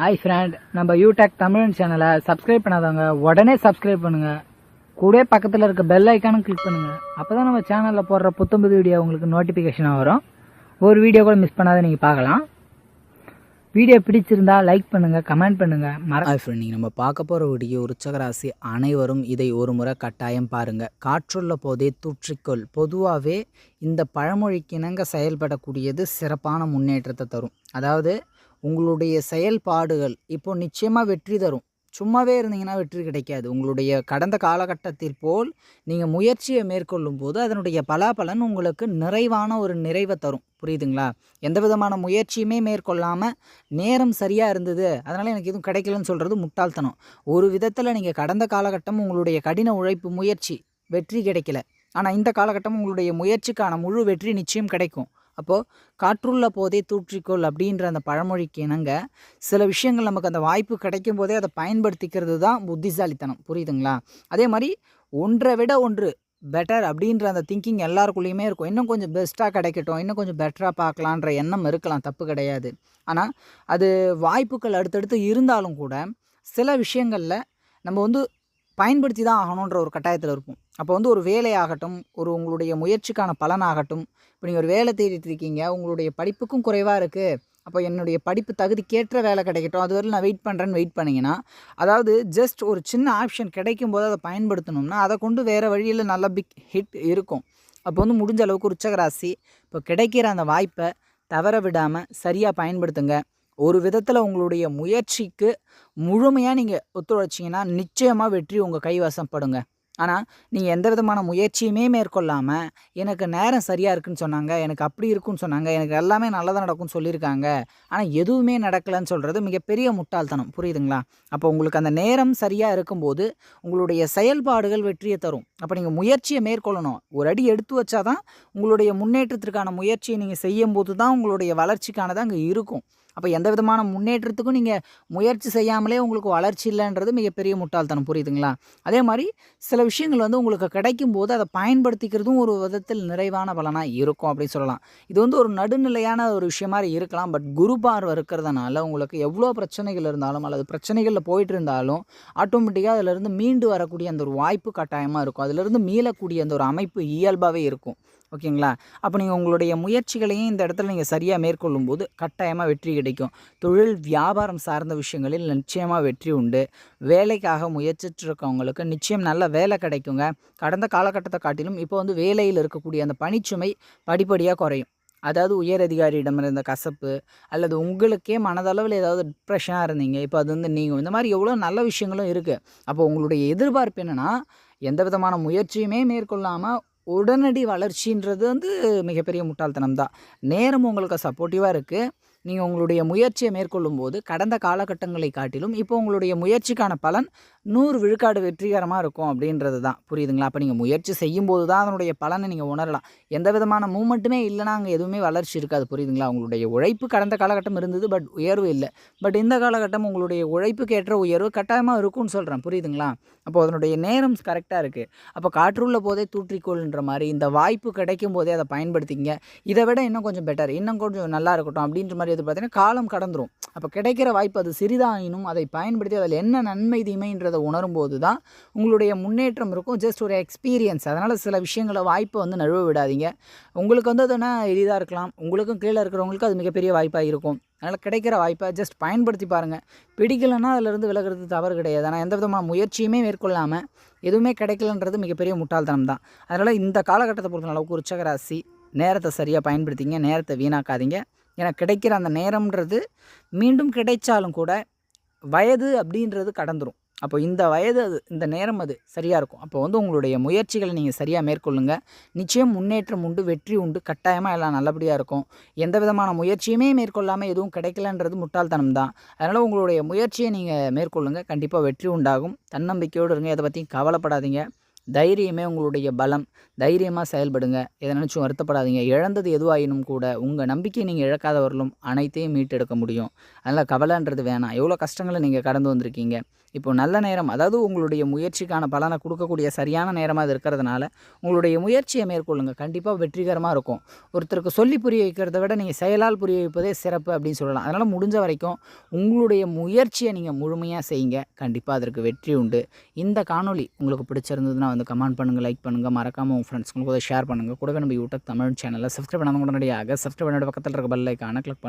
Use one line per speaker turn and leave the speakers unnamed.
Hi friend நம்ம யூடெக் தமிழ் சேனலை subscribe பண்ணாதவங்க உடனே சப்ஸ்கிரைப் பண்ணுங்க. கூட பக்கத்தில் இருக்க பெல் ஐக்கானும் கிளிக் பண்ணுங்க. அப்பதான் நம்ம சேனலில் போடுற புத்தம்புது வீடியோ உங்களுக்கு நோட்டிஃபிகேஷனாக வரும். ஒரு வீடியோ கூட மிஸ் பண்ணாத நீங்கள் பார்க்கலாம். வீடியோ பிடிச்சிருந்தா லைக் பண்ணுங்க கமெண்ட் பண்ணுங்க. மற
ஹாய் ஃப்ரெண்ட் நீங்கள் நம்ம பார்க்க போகிற வீடியோ உற்சகராசி அனைவரும் இதை ஒரு முறை கட்டாயம் பாருங்கள் காற்றுள்ள போதே தூற்றிக்கொள். பொதுவாகவே இந்த பழமொழிக்கு இணங்க செயல்படக்கூடியது சிறப்பான முன்னேற்றத்தை தரும். அதாவது உங்களுடைய செயல்பாடுகள் இப்போ நிச்சயமாக வெற்றி தரும். சும்மாவே இருந்தீங்கன்னா வெற்றி கிடைக்காது. உங்களுடைய கடந்த காலகட்டத்தில் போல் நீங்கள் முயற்சியை மேற்கொள்ளும் போது அதனுடைய பலாபலன் உங்களுக்கு நிறைவான ஒரு நிறைவை தரும். புரியுதுங்களா? எந்த விதமான முயற்சியுமே மேற்கொள்ளாமல் நேரம் சரியாக இருந்தது அதனால் எனக்கு எதுவும் கிடைக்கலன்னு சொல்கிறது முட்டாள்தனம். ஒரு விதத்தில் நீங்கள் கடந்த காலகட்டம் உங்களுடைய கடின உழைப்பு முயற்சி வெற்றி கிடைக்கல. ஆனால் இந்த காலகட்டம் உங்களுடைய முயற்சிக்கான முழு வெற்றி நிச்சயம் கிடைக்கும். அப்போது காற்றுள்ள போதே தூற்றிக்கொள் அப்படின்ற அந்த பழமொழிக்கு இணங்க சில விஷயங்கள் நமக்கு அந்த வாய்ப்பு கிடைக்கும் போதே அதை பயன்படுத்திக்கிறது தான் புத்திசாலித்தனம். புரியுதுங்களா? அதே மாதிரி ஒன்றை விட ஒன்று பெட்டர் அப்படின்ற அந்த திங்கிங் எல்லாருக்குள்ளேயுமே இருக்கும். இன்னும் கொஞ்சம் பெஸ்ட்டாக கிடைக்கட்டும் இன்னும் கொஞ்சம் பெட்டராக பார்க்கலான்ற எண்ணம் இருக்கலாம் தப்பு கிடையாது. ஆனால் அது வாய்ப்புகள் அடுத்தடுத்து இருந்தாலும் கூட சில விஷயங்களில் நம்ம வந்து பயன்படுத்தி தான் ஆகணுன்ற ஒரு கட்டாயத்தில் இருப்போம் அப்போ வந்து ஒரு வேலையாகட்டும் ஒரு உங்களுடைய முயற்சிக்கான பலனாகட்டும் இப்போ நீங்கள் ஒரு வேலை தேடிட்டு இருக்கீங்க உங்களுடைய படிப்புக்கும் குறைவாக இருக்குது அப்போ என்னுடைய படிப்பு தகுதிக்கேற்ற வேலை கிடைக்கட்டும் அது நான் வெயிட் பண்ணுறேன்னு வெயிட் பண்ணிங்கன்னா அதாவது ஜஸ்ட் ஒரு சின்ன ஆப்ஷன் கிடைக்கும் போது அதை பயன்படுத்தணும்னா அதை கொண்டு வேறு வழியில் நல்ல பிக் ஹிட் இருக்கும். அப்போ வந்து முடிஞ்ச அளவுக்கு உச்சகராசி இப்போ கிடைக்கிற அந்த வாய்ப்பை தவற விடாமல் சரியாக பயன்படுத்துங்க. ஒரு விதத்தில் உங்களுடைய முயற்சிக்கு முழுமையாக நீங்கள் ஒத்துழைச்சிங்கன்னா நிச்சயமாக வெற்றி உங்கள் கைவசப்படுங்க ஆனால் நீங்கள் எந்த விதமான முயற்சியுமே மேற்கொள்ளாமல் எனக்கு நேரம் சரியாக இருக்குன்னு சொன்னாங்க எனக்கு அப்படி இருக்குன்னு சொன்னாங்க எனக்கு எல்லாமே நல்லதாக நடக்கும்னு சொல்லியிருக்காங்க ஆனால் எதுவுமே நடக்கலைன்னு சொல்கிறது மிகப்பெரிய முட்டாள்தனம். புரியுதுங்களா? அப்போ உங்களுக்கு அந்த நேரம் சரியாக இருக்கும்போது உங்களுடைய செயல்பாடுகள் வெற்றியை தரும். அப்போ நீங்கள் முயற்சியை மேற்கொள்ளணும். ஒரு அடி எடுத்து வச்சாதான் உங்களுடைய முன்னேற்றத்திற்கான முயற்சியை நீங்கள் செய்யும்போது தான் உங்களுடைய வளர்ச்சிக்கானது அங்கே இருக்கும். அப்போ எந்த விதமான முன்னேற்றத்துக்கும் நீங்கள் முயற்சி செய்யாமலே உங்களுக்கு வளர்ச்சி இல்லைன்றது மிகப்பெரிய முட்டாள்தனம். புரியுதுங்களா? அதே மாதிரி சில விஷயங்கள் வந்து உங்களுக்கு கிடைக்கும் போது அதை பயன்படுத்திக்கிறதும் ஒரு விதத்தில் நிறைவான பலனாக இருக்கும் அப்படின்னு சொல்லலாம். இது வந்து ஒரு நடுநிலையான ஒரு விஷயம் மாதிரி இருக்கலாம். பட் குரு பார்வை இருக்கிறதுனால உங்களுக்கு எவ்வளோ பிரச்சனைகள் இருந்தாலும் அல்லது பிரச்சனைகளில் போயிட்டு இருந்தாலும் ஆட்டோமேட்டிக்காக அதிலிருந்து மீண்டு வரக்கூடிய அந்த ஒரு வாய்ப்பு கட்டாயமாக இருக்கும். அதிலிருந்து மீளக்கூடிய அந்த ஒரு அமைப்பு இயல்பாகவே இருக்கும். ஓகேங்களா? அப்போ நீங்கள் உங்களுடைய முயற்சிகளையும் இந்த இடத்துல நீங்கள் சரியாக மேற்கொள்ளும் போது கட்டாயமாக வெற்றி கிடைக்கும். தொழில் வியாபாரம் சார்ந்த விஷயங்களில் நிச்சயமாக வெற்றி உண்டு. வேலைக்காக முயற்சிட்டுருக்கவங்களுக்கு நிச்சயம் நல்ல வேலை கிடைக்குங்க. கடந்த காலகட்டத்தை காட்டிலும் இப்போ வந்து வேலையில் இருக்கக்கூடிய அந்த பணிச்சுமை படிப்படியாக குறையும். அதாவது உயர் அதிகாரியிடம் இருந்த கசப்பு அல்லது உங்களுக்கே மனதளவில் ஏதாவது டிப்ரெஷனாக இருந்தீங்க. இப்போ அது வந்து நீங்கள் இந்த மாதிரி எவ்வளோ நல்ல விஷயங்களும் இருக்குது அப்போ உங்களுடைய எதிர்பார்ப்பு என்னென்னா எந்த விதமான முயற்சியுமே மேற்கொள்ளாமல் உடனடி வளர்ச்சின்றது வந்து மிகப்பெரிய முட்டாள்தனம் தான் நேரம் உங்களுக்கு சப்போர்ட்டிவாக இருக்குது நீங்கள் உங்களுடைய முயற்சியை மேற்கொள்ளும் போது கடந்த காலகட்டங்களை காட்டிலும் இப்போ உங்களுடைய முயற்சிக்கான பலன் நூறு விழுக்காடு வெற்றிகரமாக இருக்கும் அப்படின்றது தான். புரியுதுங்களா? அப்போ நீங்கள் முயற்சி செய்யும்போது தான் அதனுடைய பலனை நீங்கள் உணரலாம். எந்த விதமான மூமெண்ட்டுமே இல்லைனா அங்கே எதுவுமே வளர்ச்சி இருக்காது. புரியுதுங்களா? உங்களுடைய உழைப்பு கடந்த காலகட்டம் இருந்தது பட் உயர்வு இல்லை. பட் இந்த காலகட்டம் உங்களுடைய உழைப்புக்கு ஏற்ற உயர்வு கட்டாயமாக இருக்கும்னு சொல்கிறேன் புரியுதுங்களா? அப்போ அதனுடைய நேரம் கரெக்டாக இருக்குது அப்போ காற்றுள்ள போதே தூற்றிக்கொள்ன்ற மாதிரி இந்த வாய்ப்பு கிடைக்கும் போதே அதை பயன்படுத்திங்க இதை விட இன்னும் கொஞ்சம் பெட்டர் இன்னும் கொஞ்சம் நல்லா இருக்கட்டும் அப்படின்ற மாதிரி இது பார்த்தீங்கன்னா காலம் கடந்துடும் அப்போ கிடைக்கிற வாய்ப்பு அது சிறிதாயினும் அதை பயன்படுத்தி அதில் என்ன நன்மை தீமைன்றதை உணரும் போது தான் உங்களுடைய முன்னேற்றம் இருக்கும். ஜஸ்ட் ஒரு எக்ஸ்பீரியன்ஸ் அதனால் சில விஷயங்களை வாய்ப்பை வந்து நழுவ விடாதீங்க. உங்களுக்கு வந்து அதுனா எளிதாக இருக்கலாம். உங்களுக்கும் கீழே இருக்கிறவங்களுக்கு அது மிகப்பெரிய வாய்ப்பாக இருக்கும். அதனால் கிடைக்கிற வாய்ப்பை ஜஸ்ட் பயன்படுத்தி பாருங்கள் பிடிக்கலைன்னா அதிலிருந்து விலகிறது தவறு கிடையாது. ஆனால் எந்த விதமான முயற்சியுமே மேற்கொள்ளாமல் எதுவுமே கிடைக்கலன்றது மிகப்பெரிய முட்டாள்தனம் தான் அதனால் இந்த காலகட்டத்தை பொறுத்த அளவுக்கு உற்சகராசி நேரத்தை சரியாக பயன்படுத்திங்க. நேரத்தை வீணாக்காதீங்க. ஏன்னா கிடைக்கிற அந்த நேரம்ன்றது மீண்டும் கிடைச்சாலும் கூட வயது அப்படின்றது கடந்துடும் அப்போ இந்த வயது அது இந்த நேரம் அது சரியாக இருக்கும். அப்போ வந்து உங்களுடைய முயற்சிகளை நீங்கள் சரியாக மேற்கொள்ளுங்க. நிச்சயம் முன்னேற்றம் உண்டு வெற்றி உண்டு கட்டாயமாக எல்லாம் நல்லபடியாக இருக்கும். எந்த விதமான முயற்சியுமே மேற்கொள்ளாமல் எதுவும் கிடைக்கலன்றது முட்டாள்தனம் தான். அதனால் உங்களுடைய முயற்சியை நீங்கள் மேற்கொள்ளுங்கள் கண்டிப்பாக வெற்றி உண்டாகும். தன்னம்பிக்கையோடு இருங்க. எதை பற்றியும் கவலைப்படாதீங்க. தைரியமே உங்களுடைய பலம். தைரியமாக செயல்படுங்க. எதை நினச்சும் வருத்தப்படாதீங்க. இழந்தது எதுவாயினும் கூட உங்கள் நம்பிக்கையை நீங்கள் இழக்காதவர்களும் அனைத்தையும் மீட்டெடுக்க முடியும். அதனால் கவலைன்றது வேணாம். எவ்வளோ கஷ்டங்களை நீங்கள் கடந்து வந்திருக்கீங்க. இப்போ நல்ல நேரம் அதாவது உங்களுடைய முயற்சிக்கான பலனை கொடுக்கக்கூடிய சரியான நேரமாக அது இருக்கிறதுனால உங்களுடைய முயற்சியை மேற்கொள்ளுங்கள் கண்டிப்பாக வெற்றிகரமாக இருக்கும். ஒருத்தருக்கு சொல்லி புரிய வைக்கிறத விட நீங்கள் செயலால் புரிய வைப்பதே சிறப்பு அப்படின்னு சொல்லலாம். அதனால் முடிஞ்ச வரைக்கும் உங்களுடைய முயற்சியை நீங்கள் முழுமையாக செய்யுங்க. கண்டிப்பாக அதற்கு வெற்றி உண்டு. இந்த காணொளி உங்களுக்கு பிடிச்சிருந்ததுன்னா வந்து கமெண்ட் பண்ணுங்கள் லைக் பண்ணுங்கள் மறக்காமல் உங்கள் கூட ஷேர் பண்ணுங்கள் கூடவே நம்ம யூடியூப் தமிழ் சேனலில் சப்ஸ்கிரைப் பண்ணாமல் உடனடியாக சப்ஸ்கிரைப் பண்ணிட்டு பக்கத்தில் இருக்க பெல் ஐக்கான கிளிக்